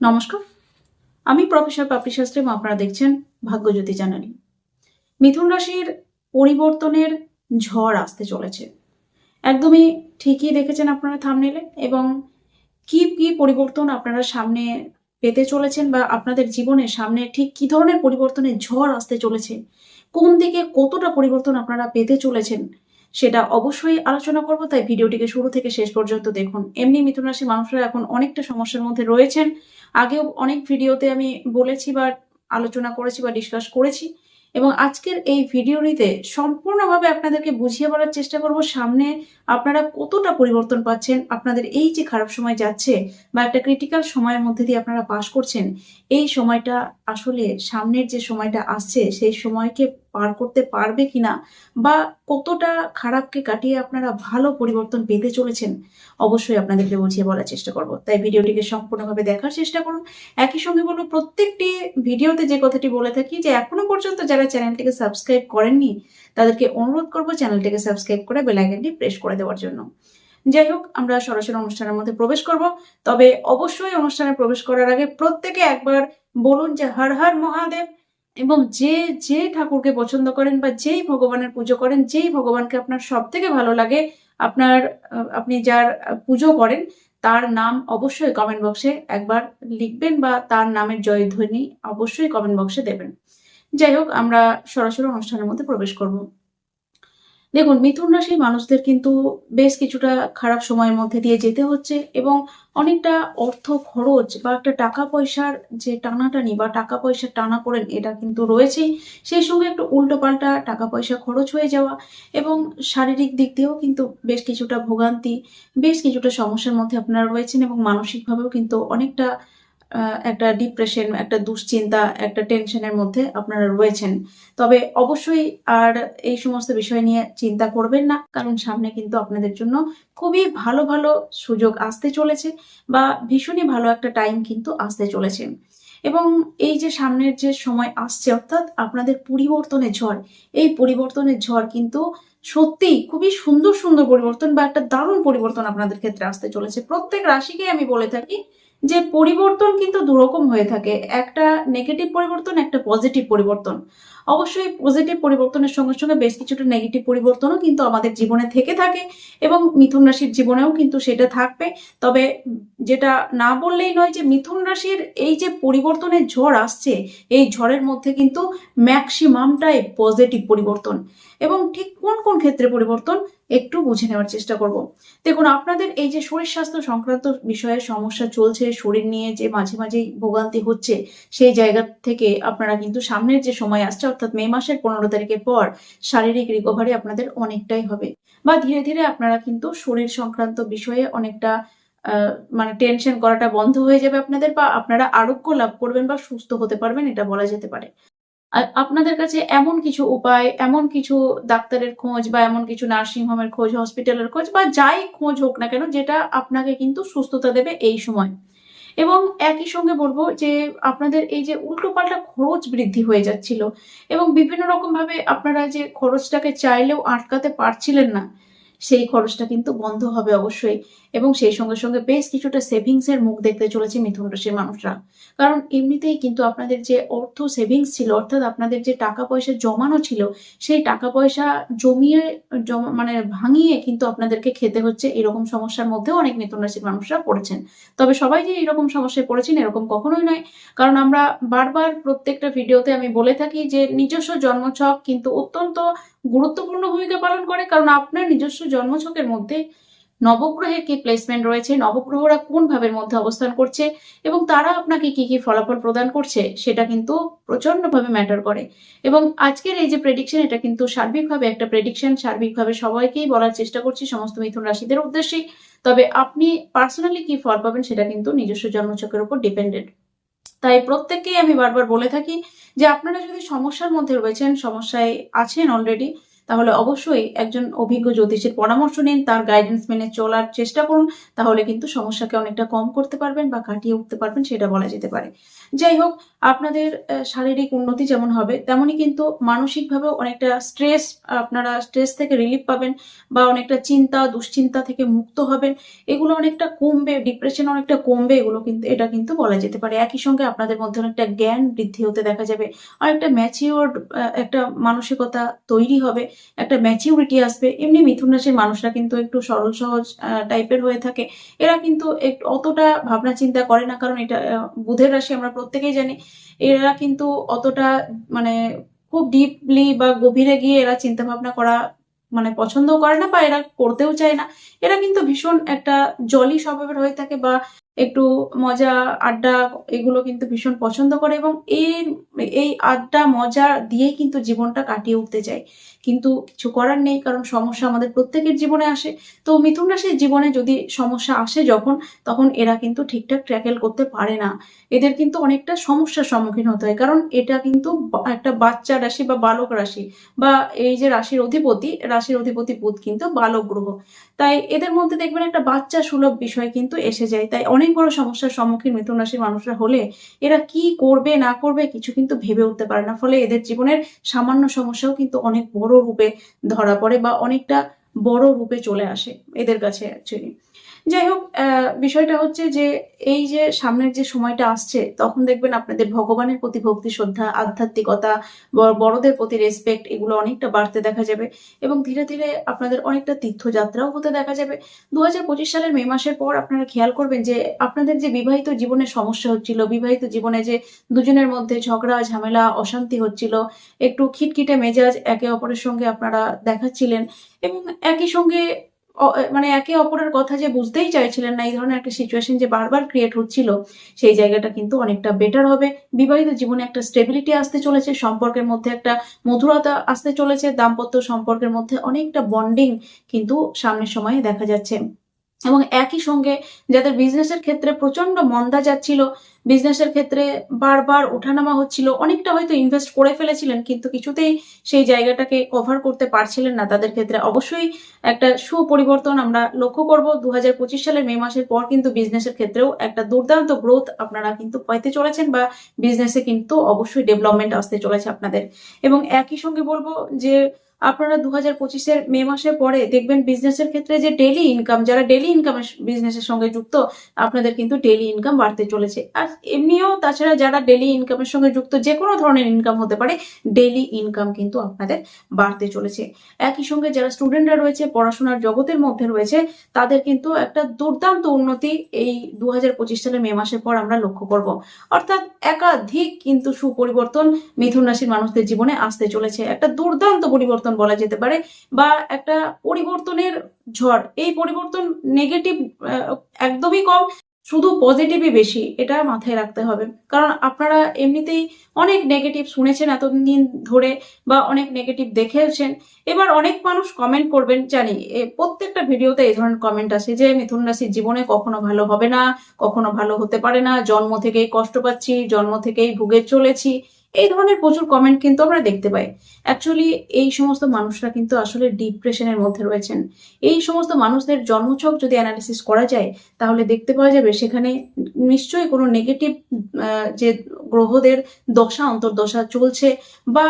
নমস্কার। আমি প্রফেসর পাপড়ি শাস্ত্রী আপনারা দেখছেন ভাগ্যজ্যোতি জানালি মিথুন রাশির পরিবর্তনের ঝড় আসতে চলেছে। একদমই ঠিকই দেখেছেন আপনারা থামনেলে এবং কি কি পরিবর্তন আপনারা সামনে পেতে চলেছেন বা আপনাদের জীবনে সামনে ঠিক কি ধরনের পরিবর্তনের ঝড় আসতে চলেছে? কোন দিকে কতটা পরিবর্তন আপনারা পেতে চলেছেন? সেটা অবশ্যই আলোচনা করব, তাই ভিডিওটিকে শুরু থেকে শেষ পর্যন্ত দেখুন। এমনি মিথুন রাশি মানুষরা এখন অনেকটা সমস্যার মধ্যে রয়েছেন। আগেও অনেক ভিডিওতে আমি বলেছি বা আলোচনা করেছি বা ডিসকাস করেছি এবং আজকের এই ভিডিওটিতে সম্পূর্ণভাবে আপনাদেরকে বুঝিয়ে বলার চেষ্টা করব, সামনে আপনারা কতটা পরিবর্তন পাচ্ছেন, আপনাদের এই যে খারাপ সময় যাচ্ছে বা একটা ক্রিটিক্যাল সময়ের মধ্যে দিয়ে আপনারা পাস করছেন, এই সময়টা আসলে সামনের যে সময়টা আসছে, সেই সময়কে পার করতে পারবে কিনা বা কতটা খারাপকে কাটিয়ে আপনারা ভালো পরিবর্তন পেতে চলেছেন, অবশ্যই আপনাদেরকে বুঝিয়ে বলার চেষ্টা করব। তাই ভিডিওটিকে সম্পূর্ণভাবে দেখার চেষ্টা করুন। একই সঙ্গে বলব, প্রত্যেকটি ভিডিওতে যে কথাটি বলে থাকি যে এখনও পর্যন্ত যারা চ্যানেলটিকে সাবস্ক্রাইব করেননি, তাদেরকে অনুরোধ করব চ্যানেলটিকে সাবস্ক্রাইব করে বেল আইকনটি প্রেস করে দেওয়ার জন্য। যাই হোক, আমরা সরাসরি অনুষ্ঠানের মধ্যে প্রবেশ করব। তবে অবশ্যই অনুষ্ঠানে প্রবেশ করার আগে প্রত্যেকে একবার বলুন যে হর হর মহাদেব এবং যে যে ঠাকুরকে পছন্দ করেন বা যেই ভগবানের পুজো করেন, যেই ভগবানকে আপনার সব থেকে ভালো লাগে, আপনার আপনি যার পুজো করেন, তার নাম অবশ্যই কমেন্ট বক্সে একবার লিখবেন বা তার নামের জয়ধ্বনি অবশ্যই কমেন্ট বক্সে দেবেন। যাই হোক, আমরা সরাসরি অনুষ্ঠানের মধ্যে প্রবেশ করব। দেখুন, মিথুন রাশির মানুষদের কিন্তু বেশ কিছুটা খারাপ সময়ের মধ্যে দিয়ে যেতে হচ্ছে এবং অনেকটা অর্থ খরচ বা একটা টাকা পয়সার যে টানাটানি বা টাকা পয়সা টানা পড়েন এটা কিন্তু রয়েছেই। সেই সঙ্গে একটু উল্টোপাল্টা টাকা পয়সা খরচ হয়ে যাওয়া এবং শারীরিক দিক দিয়েও কিন্তু বেশ কিছুটা ভোগান্তি, বেশ কিছুটা সমস্যার মধ্যে আপনারা রয়েছেন এবং মানসিকভাবেও কিন্তু অনেকটা একটা ডিপ্রেশন একটা দুশ্চিন্তা, একটা টেনশনের মধ্যে আপনারা রয়েছেন। তবে অবশ্যই আর এই সমস্ত বিষয় নিয়ে চিন্তা করবেন না, কারণ সামনে কিন্তু আপনাদের জন্য খুবই ভালো ভালো সুযোগ আসতে চলেছে বা ভীষণই ভালো একটা টাইম কিন্তু আসতে চলেছে। এবং এই যে সামনের যে সময় আসছে, অর্থাৎ আপনাদের পরিবর্তনের ঝড়, এই পরিবর্তনের ঝড় কিন্তু সত্যিই খুবই সুন্দর সুন্দর পরিবর্তন বা একটা দারুণ পরিবর্তন আপনাদের ক্ষেত্রে আসতে চলেছে। প্রত্যেক রাশিকে আমি বলে থাকি যে পরিবর্তন কিন্তু দুরকম হয়ে থাকে। একটা নেগেটিভ পরিবর্তন একটা পজিটিভ পরিবর্তন। অবশ্যই পজিটিভ পরিবর্তনের সঙ্গে সঙ্গে বেশ কিছুটা নেগেটিভ পরিবর্তনও কিন্তু আমাদের জীবনে থেকে থাকে এবং মিথুন রাশির জীবনেও কিন্তু সেটা থাকবে। তবে যেটা না বললেই নয় যে মিথুন রাশির এই যে পরিবর্তনের ঝড় আসছে, এই ঝড়ের মধ্যে কিন্তু ম্যাক্সিমামটাই পজিটিভ পরিবর্তন। এবং ঠিক কোন কোন ক্ষেত্রে পরিবর্তন একটু বুঝে নেওয়ার চেষ্টা করব। দেখুন, আপনাদের এই যে শরীর স্বাস্থ্য সংক্রান্ত বিষয়ে সমস্যা চলছে, শরীর নিয়ে যে মাঝে মাঝেই ভোগান্তি হচ্ছে, সেই জায়গা থেকে আপনারা কিন্তু সামনের যে সময় আসছে অর্থাৎ মে মাসের পনেরো তারিখের পর শারীরিক রিকভারি আপনাদের অনেকটাই হবে। বা ধীরে ধীরে আপনারা কিন্তু শরীর সংক্রান্ত বিষয়ে অনেকটা মানে টেনশন করাটা বন্ধ হয়ে যাবে আপনাদের বা আপনারা আরোগ্য লাভ করবেন বা সুস্থ হতে পারবেন, এটা বলা যেতে পারে। আপনাদের কাছে এমন কিছু উপায়, এমন কিছু ডাক্তারের খোঁজ বা এমন কিছু নার্সিং হোমের খোঁজ হসপিটালের খোঁজ বা যাই খোঁজ হোক না কেন, যেটা আপনাকে কিন্তু সুস্থতা দেবে এই সময়। এবং একই সঙ্গে বলব যে আপনাদের এই যে উল্টো পাল্টা খরচ বৃদ্ধি হয়ে যাচ্ছিল এবং বিভিন্ন রকম ভাবে আপনারা যে খরচটাকে চাইলেও আটকাতে পারছিলেন না সেই খরচটা কিন্তু বন্ধ হবে অবশ্যই। এবং সেই সঙ্গে সঙ্গে বেশ কিছুটা সেভিংস এর মুখ দেখতে চলেছে মিথুন রাশির মানুষরা। কারণ এমনিতেই কিন্তু আপনাদের যে অর্থ সেভিংস ছিল, অর্থাৎ আপনাদের যে টাকা পয়সা জমানো ছিল, সেই টাকা পয়সা জমিয়ে, জমা মানে ভাঙিয়ে কিন্তু আপনাদেরকে খেতে হচ্ছে এরকম সমস্যার মধ্যেও অনেক মিথুন রাশির মানুষরা পড়েছেন। তবে সবাই যে এরকম সমস্যায় পড়েছেন এরকম কখনোই নয়। কারণ আমরা বারবার প্রত্যেকটা ভিডিওতে আমি বলে থাকি যে নিজস্ব জন্মছক কিন্তু অত্যন্ত গুরুত্বপূর্ণ ভূমিকা পালন করে, কারণ আপনার নিজস্ব জন্মছকের মধ্যে নবগ্রহের কি প্লেসমেন্ট রয়েছে, নবগ্রহরা কোন ভাবের মধ্যে অবস্থান করছে, এবং তারা আপনাকে কি কি ফলাফল প্রদান করছে, সেটা কিন্তু প্রচন্ডভাবে ম্যাটার করে। এবং আজকের এই যে প্রেডিকশন এটা কিন্তু সার্বিকভাবে একটা প্রেডিকশন সার্বিকভাবে সবাইকেই বলার চেষ্টা করছি সমস্ত মিথুন রাশিদের উদ্দেশ্যেই। তবে আপনি পার্সোনালি কি ফল পাবেন, সেটা কিন্তু নিজস্ব জন্মচকের উপর ডিপেন্ডেন্ট তাই প্রত্যেককেই আমি বারবার বলে থাকি যে আপনারা যদি সমস্যার মধ্যে রয়েছেন, সমস্যায় আছেন অলরেডি তাহলে অবশ্যই একজন অভিজ্ঞ জ্যোতিষের পরামর্শ নিন, তার গাইডেন্স মেনে চলার চেষ্টা করুন, তাহলে কিন্তু সমস্যাকে অনেকটা কম করতে পারবেন বা কাটিয়ে উঠতে পারবেন, সেটা বলা যেতে পারে। যাই হোক আপনাদের শারীরিক উন্নতি যেমন হবে, তেমনই কিন্তু মানসিকভাবেও অনেকটা স্ট্রেস আপনারা স্ট্রেস থেকে রিলিফ পাবেন বা অনেকটা চিন্তা, দুশ্চিন্তা থেকে মুক্ত হবেন। এগুলো অনেকটা কমবে ডিপ্রেশন অনেকটা কমবে, এগুলো কিন্তু, এটা কিন্তু বলা যেতে পারে। একই সঙ্গে আপনাদের মধ্যে অনেকটা জ্ঞান বৃদ্ধি হতে দেখা যাবে। আর একটা ম্যাচিওর একটা মানসিকতা তৈরি হবে, একটা ম্যাচিউরিটি আসবে। এমনি মিথুন রাশির মানুষরা কিন্তু একটু সরল সহজ টাইপের হয়ে থাকে। এরা কিন্তু অতটা ভাবনা চিন্তা করে না, কারণ এটা বুধের রাশি আমরা প্রত্যেকেই জানি। এরা কিন্তু অতটা মানে খুব ডিপলি বা গভীরে গিয়ে এরা চিন্তা ভাবনা করা মানে পছন্দও করে না বা এরা করতেও চায় না। এরা কিন্তু ভীষণ একটা জলি স্বভাবের হয়ে থাকে বা একটু মজা, আড্ডা এগুলো কিন্তু ভীষণ পছন্দ করে এবং এর এই আড্ডা, মজা দিয়েই কিন্তু জীবনটা কাটিয়ে উঠতে চায়। কিন্তু কিছু করার নেই কারণ সমস্যা আমাদের প্রত্যেকের জীবনে আসে। তো মিথুন রাশির জীবনে যদি সমস্যা আসে যখন, তখন এরা কিন্তু ঠিকঠাক ট্র্যাকেল করতে পারে না। এদের কিন্তু অনেকটা সমস্যার সম্মুখীন হতে হয়। কারণ এটা কিন্তু একটা বাচ্চা রাশি বা বালক রাশি বা এই যে রাশির অধিপতি রাশির অধিপতি বুধ কিন্তু বালক গ্রহ। তাই এদের মধ্যে দেখবেন একটা বাচ্চা সুলভ বিষয় কিন্তু এসে যায়। তাই অনেক বড় সমস্যার সম্মুখীন মিথুন রাশির মানুষরা হলে এরা কি করবে, না করবে কিছু কিন্তু ভেবে উঠতে পারে না। ফলে এদের জীবনের সামান্য সমস্যাও কিন্তু অনেক বড় রূপে ধরা পড়ে বা অনেকটা বড় রূপে চলে আসে এদের কাছে অ্যাকচুয়ালি যাই হোক বিষয়টা হচ্ছে যে এই যে সামনের যে সময়টা আসছে, তখন দেখবেন আপনাদের ভগবানের প্রতি ভক্তি, শ্রদ্ধা, আধ্যাত্মিকতা বড়দের প্রতি রেসপেক্ট এগুলো অনেকটা বাড়তে দেখা যাবে এবং ধীরে ধীরে আপনাদের অনেকটা তীর্থযাত্রাও হতে দেখা যাবে। দু হাজার পঁচিশ সালের মে মাসের পর আপনারা খেয়াল করবেন যে আপনাদের যে বিবাহিত জীবনে সমস্যা হচ্ছিল, বিবাহিত জীবনে যে দুজনের মধ্যে ঝগড়া, ঝামেলা, অশান্তি হচ্ছিল, একটু খিটখিটে মেজাজ একে অপরের সঙ্গে আপনারা দেখাচ্ছিলেন এবং একই সঙ্গে মানে একে অপরের কথা যে বুঝতেই চাইছিলেন না, এই ধরনের একটা সিচুয়েশন যে বারবার ক্রিয়েট হচ্ছিল, সেই জায়গাটা কিন্তু অনেকটা বেটার হবে। বিবাহিত জীবনে একটা স্টেবিলিটি আসতে চলেছে, সম্পর্কের মধ্যে একটা মধুরতা আসতে চলেছে, দাম্পত্য সম্পর্কের মধ্যে অনেকটা বন্ডিং কিন্তু সামনের সময়ে দেখা যাচ্ছে। এবং একই সঙ্গে যাদের বিজনেসের ক্ষেত্রে প্রচণ্ড মন্দা যাচ্ছিল বিজনেসের ক্ষেত্রে বারবার ওঠানামা হচ্ছিল, অনেকটা হয়তো ইনভেস্ট করে ফেলেছিলেন, কিন্তু কিছুতেই সেই জায়গাটাকে কভার করতে পারছিলেন না। তাদের ক্ষেত্রে অবশ্যই একটা সুপরিবর্তন আমরা লক্ষ্য করব। দু হাজার পঁচিশ সালের মে মাসের পর কিন্তু বিজনেসের ক্ষেত্রেও একটা দুর্দান্ত গ্রোথ আপনারা কিন্তু পাইতে চলেছেন বা বিজনেসে কিন্তু অবশ্যই ডেভেলপমেন্ট আসতে চলেছে আপনাদের। এবং একই সঙ্গে বলব যে আপনারা দু হাজার পঁচিশের মে মাসের পরে দেখবেন বিজনেসের ক্ষেত্রে যে ডেলি ইনকাম যারা ডেলি ইনকামের বিজনেসের সঙ্গে যুক্ত, আপনাদের কিন্তু ডেলি ইনকাম বাড়তে চলেছে। আর এমনিও তাছাড়া যারা ডেলি ইনকামের সঙ্গে যুক্ত, যে কোনো ধরনের ইনকাম হতে পারে ডেলি ইনকাম কিন্তু আপনাদের বাড়তে চলেছে। একই সঙ্গে যারা স্টুডেন্টরা রয়েছে, পড়াশোনার জগতের মধ্যে রয়েছে, তাদের কিন্তু একটা দুর্দান্ত উন্নতি এই দু হাজার পঁচিশ সালের মে মাসের পর আমরা লক্ষ্য করব। অর্থাৎ একাধিক কিন্তু সুপরিবর্তন মিথুন রাশির মানুষদের জীবনে আসতে চলেছে। একটা দুর্দান্ত পরিবর্তন বলা যেতে পারে বা একটা পরিবর্তনের ঝড়, এই পরিবর্তন নেগেটিভ একদমই কম, শুধু পজিটিভই বেশি, এটা মাথায় রাখতে হবে। কারণ আপনারা এমনিতেই অনেক নেগেটিভ শুনেছেন এতদিন ধরে বা অনেক নেগেটিভ দেখেছেন। এবার অনেক মানুষ কমেন্ট করবেন, জানি প্রত্যেকটা ভিডিওতে এই ধরনের কমেন্ট আসে যে, মিথুন রাশির জীবনে কখনো ভালো হবে না, কখনো ভালো হতে পারে না, জন্ম থেকেই কষ্ট পাচ্ছি, জন্ম থেকেই ভুগে চলেছি। এই ধরনের প্রচুর কমেন্ট কিন্তু আমরা দেখতে পাই। অ্যাকচুয়ালি এই সমস্ত মানুষরা কিন্তু আসলে ডিপ্রেশনের মধ্যে রয়েছেন। এই সমস্ত মানুষদের জন্মছক যদি অ্যানালিসিস করা যায়, তাহলে দেখতে পাওয়া যাবে সেখানে নিশ্চয়ই কোনো নেগেটিভ যে গ্রহদের দশা, অন্তর্দশা চলছে বা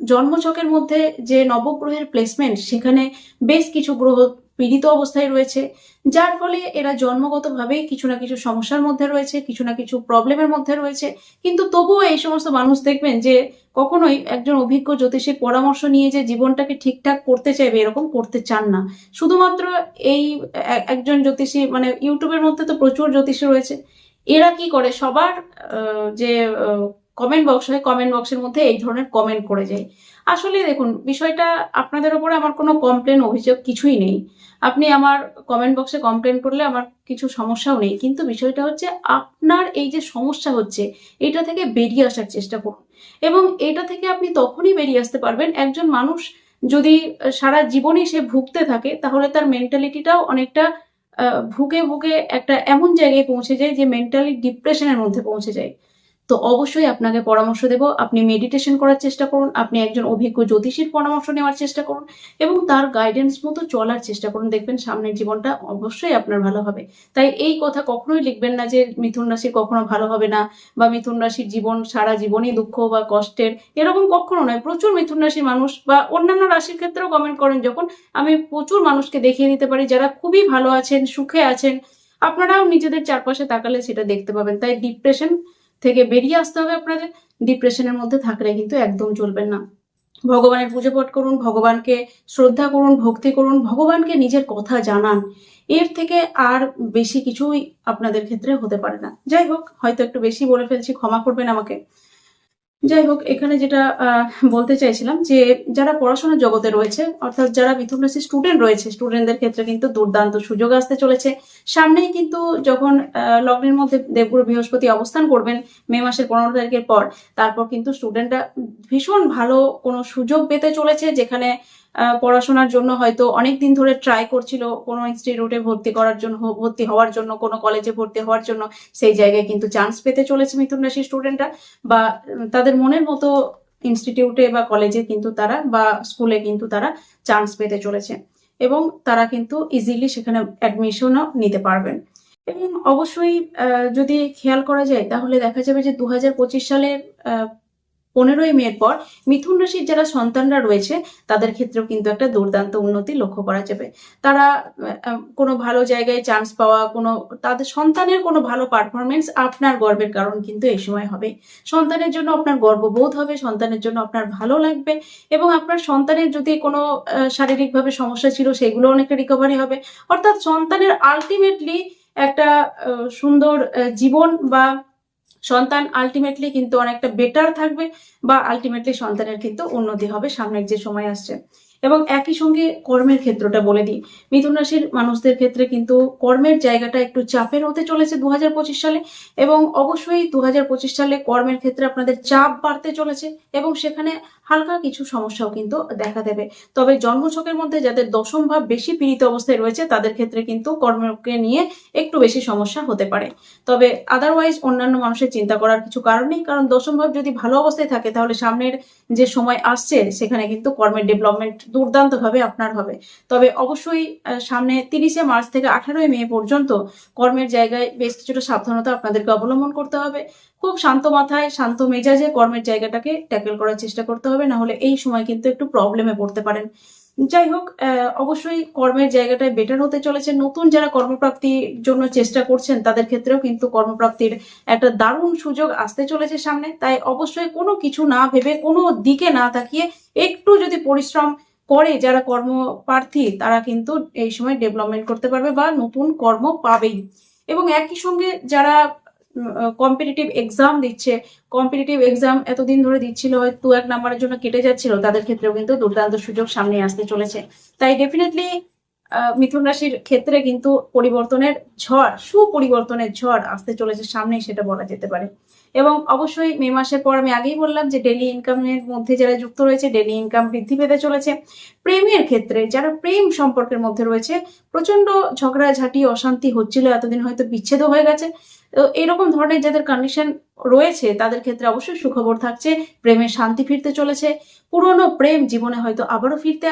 জন্মছকের মধ্যে যে নবগ্রহের প্লেসমেন্ট সেখানে বেশ কিছু গ্রহ পীড়িত অবস্থায় রয়েছে, যার ফলে এরা জন্মগতভাবেই কিছু না কিছু সমস্যার মধ্যে রয়েছে, কিছু না কিছু প্রবলেমের মধ্যে রয়েছে। কিন্তু তবুও এই সমস্ত মানুষ দেখবেন যে কখনোই একজন অভিজ্ঞ জ্যোতিষীর পরামর্শ নিয়ে যে জীবনটাকে ঠিকঠাক করতে চাইবে, এরকম করতে চান না। শুধুমাত্র এই একজন জ্যোতিষী মানে ইউটিউবের মধ্যে তো প্রচুর জ্যোতিষী রয়েছে। এরা কি করে? সবার যে কমেন্ট বক্স হয় কমেন্ট বক্সের মধ্যে এই ধরনের কমেন্ট করে যায়। আসলে দেখুন, বিষয়টা আপনাদের ওপরে আমার কোনো কমপ্লেন অভিযোগ কিছুই নেই। আপনি আমার কমেন্ট বক্সে কমপ্লেন করলে আমার কিছু সমস্যাও নেই। কিন্তু বিষয়টা হচ্ছে, আপনার এই যে সমস্যা হচ্ছে, এটা থেকে বেরিয়ে আসার চেষ্টা করুন। এবং এটা থেকে আপনি তখনই বেরিয়ে আসতে পারবেন, একজন মানুষ যদি সারা জীবনই সে ভুগতে থাকে, তাহলে তার মেন্টালিটিটাও অনেকটা ভুগে ভুগে একটা এমন জায়গায় পৌঁছে যায় যে মেন্টালি ডিপ্রেশনের মধ্যে পৌঁছে যায়। তো অবশ্যই আপনাকে পরামর্শ দেব। আপনি মেডিটেশন করার চেষ্টা করুন, আপনি একজন অভিজ্ঞ জ্যোতিষীর পরামর্শ নেওয়ার চেষ্টা করুন এবং তার গাইডেন্স মতো চলার চেষ্টা করুন। দেখবেন সামনের জীবনটা অবশ্যই আপনার ভালো হবে। তাই এই কথা কখনোই লিখবেন না যে মিথুন রাশির কখনো ভালো হবে না বা মিথুন রাশির জীবন, সারা জীবনই দুঃখ বা কষ্টের। এরকম কখনো নয়। প্রচুর মিথুন রাশির মানুষ বা অন্যান্য রাশির ক্ষেত্রেও কমেন্ট করেন যখন আমি প্রচুর মানুষকে দেখিয়ে দিতে পারি যারা খুবই ভালো আছেন, সুখে আছেন। আপনারাও নিজেদের চারপাশে তাকালে সেটা দেখতে পাবেন। তাই ডিপ্রেশন থেকে বেরিয়ে আসতে হবে আপনাদের ডিপ্রেশনের মধ্যে থাকলে কিন্তু একদম চলবে না। ভগবানের পুজো পাঠ করুন, ভগবানকে শ্রদ্ধা করুন, ভক্তি করুন, ভগবানকে নিজের কথা জানান। এর থেকে আর বেশি কিছুই আপনাদের ক্ষেত্রে হতে পারে না। যাই হোক, হয়তো একটু বেশি বলে ফেলছি, ক্ষমা করবেন আমাকে। যাই হোক এখানে যেটা বলতে চাইছিলাম যে যারা পড়াশোনার জগতে রয়েছে, অর্থাৎ যারা মিথুন স্টুডেন্ট রয়েছে স্টুডেন্টদের ক্ষেত্রে কিন্তু দুর্দান্ত সুযোগ আসতে চলেছে। সামনেই কিন্তু যখন লগ্নের মধ্যে দেবগুরু বৃহস্পতি অবস্থান করবেন, মে মাসের পনেরো তারিখের পর, তারপর কিন্তু স্টুডেন্টরা ভীষণ ভালো কোনো সুযোগ পেতে চলেছে, যেখানে পড়াশোনার জন্য হয়তো অনেক দিন ধরে ট্রাই করছিল কোনো ইনস্টিটিউটে ভর্তি করার জন্য ভর্তি হওয়ার জন্য, কোনো কলেজে ভর্তি হওয়ার জন্য। সেই জায়গায় কিন্তু চান্স পেতে চলেছে মিথুন রাশির স্টুডেন্টরা বা তাদের মনের মতো ইনস্টিটিউটে বা কলেজে কিন্তু তারা বা স্কুলে কিন্তু তারা চান্স পেতে চলেছে। এবং তারা কিন্তু ইজিলি সেখানে অ্যাডমিশনও নিতে পারবেন। এবং অবশ্যই যদি খেয়াল করা যায়, তাহলে দেখা যাবে যে দু হাজার পঁচিশ সালের পনেরোই মের পর মিথুন রাশির যারা সন্তানরা রয়েছে, তাদের ক্ষেত্রেও কিন্তু একটা দুর্দান্ত উন্নতি লক্ষ্য করা যাবে। তারা কোনো ভালো জায়গায় চান্স পাওয়া, কোনো, তাদের সন্তানের কোনো ভালো পারফরমেন্স আপনার গর্বের কারণ কিন্তু এই সময় হবে। সন্তানের জন্য আপনার গর্ববোধ হবে, সন্তানের জন্য আপনার ভালো লাগবে এবং আপনার সন্তানের যদি কোনো শারীরিকভাবে সমস্যা ছিল সেগুলো অনেকটা রিকভারি হবে। অর্থাৎ সন্তানের আলটিমেটলি একটা সুন্দর জীবন বা সন্তান আলটিমেটলি কিন্তু অনেকটা বেটার থাকবে বা আলটিমেটলি সন্তানের কিন্তু উন্নতি হবে সামনের যে সময় আসছে। এবং একই সঙ্গে কর্মের ক্ষেত্রটা বলে দিই। মিথুন রাশির মানুষদের ক্ষেত্রে কিন্তু কর্মের জায়গাটা একটু চাপের হতে চলেছে দু হাজার পঁচিশ সালে এবং অবশ্যই দু হাজার পঁচিশ সালে কর্মের ক্ষেত্রে আপনাদের চাপ বাড়তে চলেছে এবং সেখানে হালকা কিছু সমস্যাও কিন্তু দেখা দেবে। তবে জন্মছকের মধ্যে যাদের দশম ভাব বেশি পীড়িত অবস্থায় রয়েছে, তাদের ক্ষেত্রে কিন্তু কর্মকে নিয়ে একটু বেশি সমস্যা হতে পারে। তবে আদারওয়াইজ অন্যান্য মানুষের চিন্তা করার কিছু কারণ নেই, কারণ দশম ভাব যদি ভালো অবস্থায় থাকে, তাহলে সামনের যে সময় আসছে, সেখানে কিন্তু কর্মের ডেভেলপমেন্ট দুর্দান্তভাবে আপনার হবে। তবে অবশ্যই সামনে তিরিশে মার্চ থেকে আঠারোই মে পর্যন্ত কর্মের জায়গায় বেশ কিছুটা সাবধানতা আপনাদেরকে অবলম্বন করতে হবে। খুব শান্ত মাথায়, শান্ত মেজাজে কর্মের জায়গাটাকে ট্যাকেল করার চেষ্টা করতে হবে, না হলে এই সময় কিন্তু একটু প্রবলেমে পড়তে পারেন। যাই হোক অবশ্যই কর্মের জায়গাটায় বেটার হতে চলেছে। নতুন যারা কর্মপ্রাপ্তির জন্য চেষ্টা করছেন, তাদের ক্ষেত্রেও কিন্তু কর্মপ্রাপ্তির একটা দারুণ সুযোগ আসতে চলেছে সামনে। তাই অবশ্যই কোনো কিছু না ভেবে কোনো দিকে না তাকিয়ে একটু যদি পরিশ্রম করে যারা কর্মপ্রার্থী, তারা কিন্তু এই সময় ডেভেলপমেন্ট করতে পারবে বা নতুন কর্ম পাবেই। এবং একই সঙ্গে যারা কম্পিটিটিভ এক্সাম দিচ্ছে কম্পিটিটিভ এক্সাম এতদিন ধরে দিচ্ছিল হয়তো এক নাম্বারের জন্য কেটে যাচ্ছিল, তাদের ক্ষেত্রেও কিন্তু দুর্দান্ত সুযোগ সামনে আসতে চলেছে। তাই ডেফিনেটলি মিথুন রাশির ক্ষেত্রে কিন্তু পরিবর্তনের ঝড়, সুপরিবর্তনের ঝড় আসতে চলেছে, সামনেই সেটা বলা যেতে পারে। এবং অবশ্যই মে মাসের পর আমি আগেই বললাম যে ডেলি ইনকামের মধ্যে যারা যুক্ত রয়েছে ডেলি ইনকাম বৃদ্ধি পেতে চলেছে। প্রেমের ক্ষেত্রে যারা প্রেম সম্পর্কের মধ্যে রয়েছে প্রচণ্ড ঝগড়াঝাটি, অশান্তি হচ্ছিল, এতদিন হয়তো বিচ্ছেদও হয়ে গেছে। তো এরকম ধরনের যাদের কন্ডিশন রয়েছে, তাদের ক্ষেত্রে অবশ্যই সুখবর থাকছে, প্রেমে শান্তি ফিরতে চলেছে। পুরনো প্রেম জীবনে হয়তো আবারও ফিরতে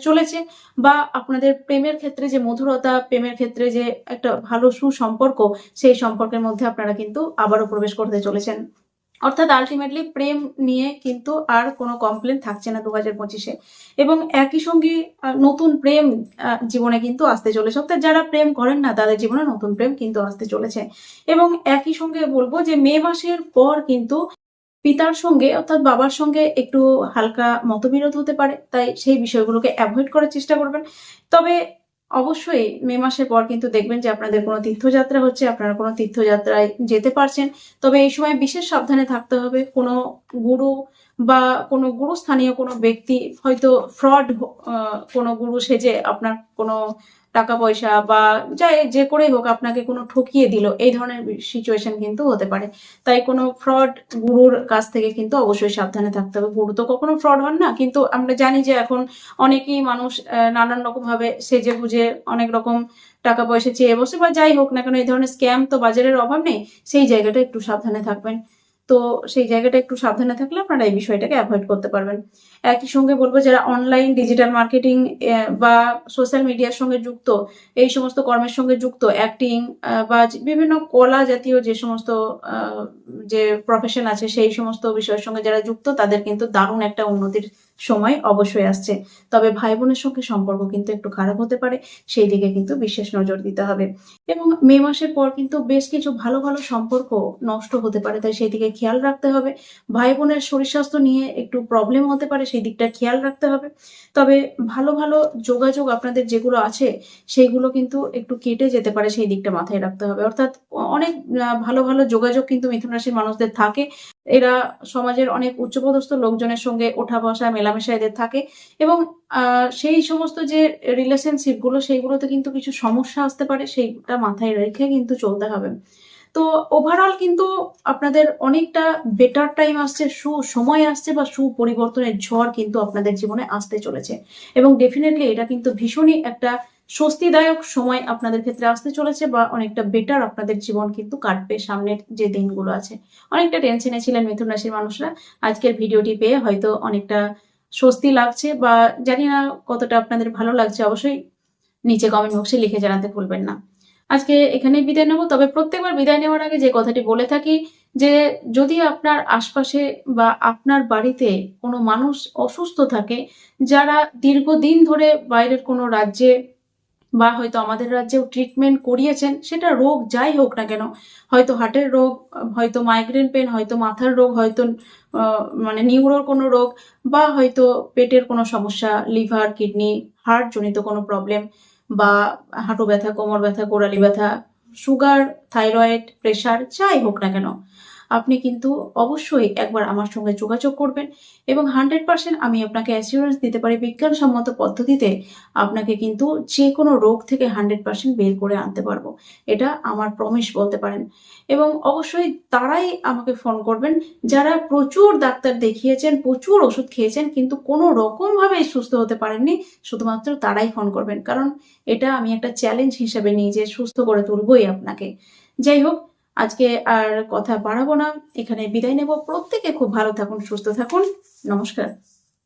চলেছে বা আপনাদের প্রেমের ক্ষেত্রে যে মধুরতা, প্রেমের ক্ষেত্রে যে একটা ভালো সুসম্পর্ক, সেই সম্পর্কের মধ্যে আপনারা কিন্তু আবারও প্রবেশ করতে চলেছেন। অর্থাৎ আলটিমেটলি প্রেম নিয়ে কিন্তু আর কোনো কমপ্লেন থাকছে না দু হাজার পঁচিশে। এবং একই সঙ্গে নতুন প্রেম জীবনে কিন্তু আসতে চলেছে। অর্থাৎ যারা প্রেম করেন না, তাদের জীবনে নতুন প্রেম কিন্তু আসতে চলেছে। এবং একই সঙ্গে বলব যে মে মাসের পর কিন্তু পিতার সঙ্গে অর্থাৎ বাবার সঙ্গে একটু হালকা মতবিরোধ হতে পারে, তাই সেই বিষয়গুলোকে অ্যাভয়েড করার চেষ্টা করবেন। তবে অবশ্যই মে মাসের পর কিন্তু দেখবেন যে আপনাদের কোনো তীর্থযাত্রা হচ্ছে, আপনারা কোনো তীর্থযাত্রায় যেতে পারছেন। তবে এই সময় বিশেষ সাবধানে থাকতে হবে, কোনো গুরু বা কোনো গুরুস্থানীয় কোনো ব্যক্তি হয়তো ফ্রড কোনো গুরু সেজে আপনার কোনো টাকা পয়সা বা যাই, যে করেই হোক আপনাকে কোনো ঠকিয়ে দিল, এই ধরনের সিচুয়েশন কিন্তু হতে পারে। তাই কোনো ফ্রড গুরুর কাছ থেকে কিন্তু অবশ্যই সাবধানে থাকতে হবে। গুরু তো কখনো ফ্রড হন না, কিন্তু আমরা জানি যে এখন অনেকেই মানুষ নানান রকম ভাবে সেজে গুজে অনেক রকম টাকা পয়সা চেয়ে বসে বা যাই হোক না কেন, এই ধরনের স্ক্যাম তো বাজারের অভাব নেই, সেই জায়গাটা একটু সাবধানে থাকবেন। তো সেই জায়গাটা একটু সাবধানে থাকলে আপনারা এই বিষয়টাকে অ্যাভয়েড করতে পারবেন। একই সঙ্গে বলব, যারা অনলাইন ডিজিটাল মার্কেটিং বা সোশ্যাল মিডিয়ার সঙ্গে যুক্ত, এই সমস্ত কর্মের সঙ্গে যুক্ত অ্যাক্টিং বা বিভিন্ন কলা জাতীয় যে সমস্ত যে প্রফেশন আছে, সেই সমস্ত বিষয়ের সঙ্গে যারা যুক্ত, তাদের কিন্তু দারুণ একটা উন্নতির সময় অবশ্যই আসছে। তবে ভাই বোনের সঙ্গে সম্পর্ক কিন্তু একটু খারাপ হতে পারে, সেই দিকে কিন্তু বিশেষ নজর দিতে হবে। এবং মে মাসের পর কিন্তু বেশ কিছু ভালো ভালো সম্পর্ক নষ্ট হতে পারে, তাই সেই দিকে খেয়াল রাখতে হবে। ভাই বোনের শরীর স্বাস্থ্য নিয়ে একটু প্রবলেম হতে পারে, সেই দিকটা খেয়াল রাখতে হবে। তবে ভালো ভালো যোগাযোগ আপনাদের যেগুলো আছে, সেইগুলো কিন্তু একটু কেটে যেতে পারে, সেই দিকটা মাথায় রাখতে হবে। অর্থাৎ অনেক ভালো ভালো যোগাযোগ কিন্তু মিথুন রাশির মানুষদের থাকে। এরা সমাজের অনেক উচ্চপদস্থ লোকজনের সঙ্গে ওঠা বসা মেলামেশা এদের থাকে। এবং সেই সমস্ত যে রিলেশনশিপগুলো, সেইগুলোতে কিন্তু কিছু সমস্যা আসতে পারে, সেইটা মাথায় রেখে কিন্তু চলতে হবে। তো ওভারঅল কিন্তু আপনাদের অনেকটা বেটার টাইম আসছে, সু সময় আসছে বা সুপরিবর্তনের ঝড় কিন্তু আপনাদের জীবনে আসতে চলেছে। এবং ডেফিনেটলি এটা কিন্তু ভীষণই একটা স্বস্তিদায়ক সময় আপনাদের ক্ষেত্রে আসতে চলেছে বা অনেকটা বেটার আপনাদের জীবন কিন্তু কাটবে সামনের যে দিনগুলো আছে। অনেকটা টেনশনে ছিলেন মিথুন রাশির মানুষরা। আজকের ভিডিওটি পেয়ে হয়তো অনেকটা স্বস্তি লাগছে বা জানি না কতটা আপনাদের ভালো লাগছে, অবশ্যই নিচে কমেন্ট বক্সে লিখে জানাতে ভুলবেন না। আজকে এখানেই বিদায় নেব, তবে প্রত্যেকবার বিদায় নেওয়ার আগে যে কথাটি বলে থাকি যে, যদি আপনার আশপাশে বা আপনার বাড়িতে কোনো মানুষ অসুস্থ থাকে, যারা দীর্ঘদিন ধরে বাইরের কোনো রাজ্যে বা হয়তো আমাদের রাজ্যেও ট্রিটমেন্ট করিয়েছেন, সেটা রোগ যাই হোক না কেন, হয়তো হার্টের রোগ, হয়তো মাইগ্রেন পেন হয়তো মাথার রোগ, হয়তো মানে নিউরোর কোনো রোগ, বা হয়তো পেটের কোনো সমস্যা লিভার কিডনি হার্ট জনিত কোনো প্রবলেম বা হাঁটু ব্যথা, কোমর ব্যথা গোড়ালি ব্যথা সুগার থাইরয়েড প্রেশার যাই হোক না কেন। আপনি কিন্তু অবশ্যই একবার আমার সঙ্গে যোগাযোগ করবেন এবং হান্ড্রেড পার্সেন্ট আমি আপনাকে অ্যাসিওরেন্স দিতে পারি বিজ্ঞানসম্মত পদ্ধতিতে আপনাকে কিন্তু যে কোনো রোগ থেকে হান্ড্রেড পার্সেন্ট বের করে আনতে পারব। এটা আমার প্রমিস বলতে পারেন। এবং অবশ্যই তারাই আমাকে ফোন করবেন। যারা প্রচুর ডাক্তার দেখিয়েছেন, প্রচুর ওষুধ খেয়েছেন, কিন্তু কোনো রকমভাবে সুস্থ হতে পারেননি, শুধুমাত্র তারাই ফোন করবেন। কারণ এটা আমি একটা চ্যালেঞ্জ হিসেবে নিয়ে যে সুস্থ করে তুলবই আপনাকে। যাই হোক আজকে আর কথা বাড়াবো না। এখানে বিদায় নেব। প্রত্যেকে খুব ভালো থাকুন, সুস্থ থাকুন। নমস্কার।